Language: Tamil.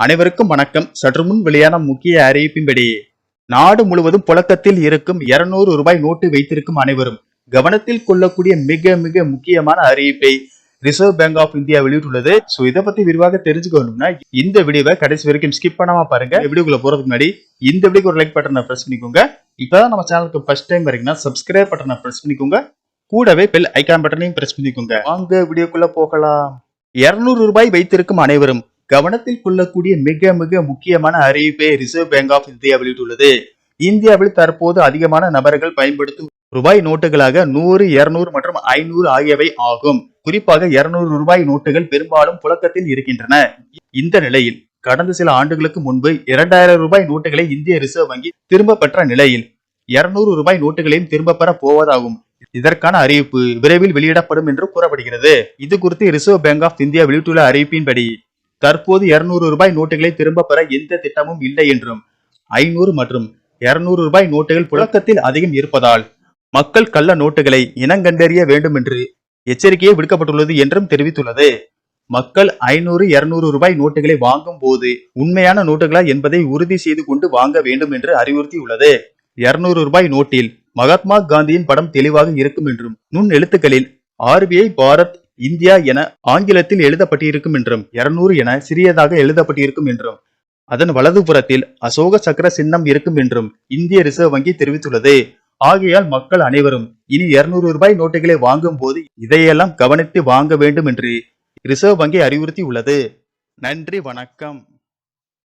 அனைவருக்கும் வணக்கம். சற்று முன் வெளியான முக்கிய அறிவிப்பின்படி நாடு முழுவதும் புழக்கத்தில் இருக்கும் 200 ரூபாய் நோட்டு வைத்திருக்கும் அனைவரும் கவனத்தில் கொள்ளக்கூடிய மிக மிக முக்கியமான அறிவிப்பை ரிசர்வ் பேங்க் ஆஃப் இந்தியா வெளியிட்டுள்ளது. ஸோ இதை பத்தி விரிவாக தெரிஞ்சுக்கணும்னா இந்த வீடியோவை கடைசி வரைக்கும் ஸ்கிப் பண்ணாம பாருங்க. வீடியோக்குள்ள போறதுக்கு முன்னாடி இந்த வீடியோக்கு ஒரு லைக் பட்டனை ப்ரெஸ் பண்ணிக்கோங்க. இப்பதான் நம்ம சேனலுக்கு ஃபர்ஸ்ட் டைம் வரீங்கன்னா சப்ஸ்கிரைப் பட்டனை ப்ரெஸ் பண்ணிக்கோங்க. கூடவே பெல் ஐகான் பட்டனையும் ப்ரெஸ் பண்ணிக்கோங்க. வாங்க வீடியோக்குள்ள போகலாம். 200 ரூபாய் வைத்திருக்கும் அனைவரும் கவனத்தில் கொள்ளக்கூடிய மிக மிக முக்கியமான அறிவிப்பை ரிசர்வ் பேங்க் ஆஃப் இந்தியா வெளியிட்டுள்ளது. இந்தியாவில் தற்போது அதிகமான நபர்கள் பயன்படுத்தும் ரூபாய் நோட்டுகளாக நூறு இருநூறு மற்றும் ஐநூறு ஆகியவை ஆகும். குறிப்பாக இருநூறு ரூபாய் நோட்டுகள் பெரும்பாலும் புழக்கத்தில் இருக்கின்றன. இந்த நிலையில் கடந்த சில ஆண்டுகளுக்கு முன்பு இரண்டாயிரம் ரூபாய் நோட்டுகளை இந்திய ரிசர்வ் வங்கி திரும்ப பெற்ற நிலையில் இருநூறு ரூபாய் நோட்டுகளையும் திரும்ப பெற போவதாகும். இதற்கான அறிவிப்பு விரைவில் வெளியிடப்படும் என்று கூறப்படுகிறது. இது குறித்து ரிசர்வ் பேங்க் ஆஃப் இந்தியா வெளியிட்டுள்ள அறிவிப்பின்படி தற்போது 200 ரூபாய் நோட்டுகளை திரும்ப பெற எந்த திட்டமும் இல்லை என்றும். ஐநூறு மற்றும் 200 ரூபாய் நோட்டுகள் புழக்கத்தில் அதிகம் இருப்பதால் மக்கள் கள்ள நோட்டுகளை இனங்கண்டறிய வேண்டும் என்று எச்சரிக்கையே விடுக்கப்பட்டுள்ளது என்றும் தெரிவித்துள்ளது. மக்கள் ஐநூறு 200 ரூபாய் நோட்டுகளை வாங்கும் போது உண்மையான நோட்டுகளா என்பதை உறுதி செய்து கொண்டு வாங்க வேண்டும் என்று அறிவுறுத்தியுள்ளது. 200 ரூபாய் நோட்டில் மகாத்மா காந்தியின் படம் தெளிவாக இருக்கும் என்றும் நுண் எழுத்துக்களில் ஆர்பிஐ பாரத் இந்தியா என ஆங்கிலத்தில் எழுதப்பட்டிருக்கும் என்றும் 200 என சிறியதாக எழுதப்பட்டிருக்கும் என்றும். அதன் வலதுபுறத்தில் அசோக சக்கர சின்னம் இருக்கும் என்றும் இந்திய ரிசர்வ் வங்கி தெரிவித்துள்ளது. ஆகையால் மக்கள் அனைவரும் இனி 200 ரூபாய் நோட்டுகளை வாங்கும் போது இதையெல்லாம் கவனித்து வாங்க வேண்டும் என்று ரிசர்வ் வங்கி அறிவுறுத்தி உள்ளது நன்றி வணக்கம்.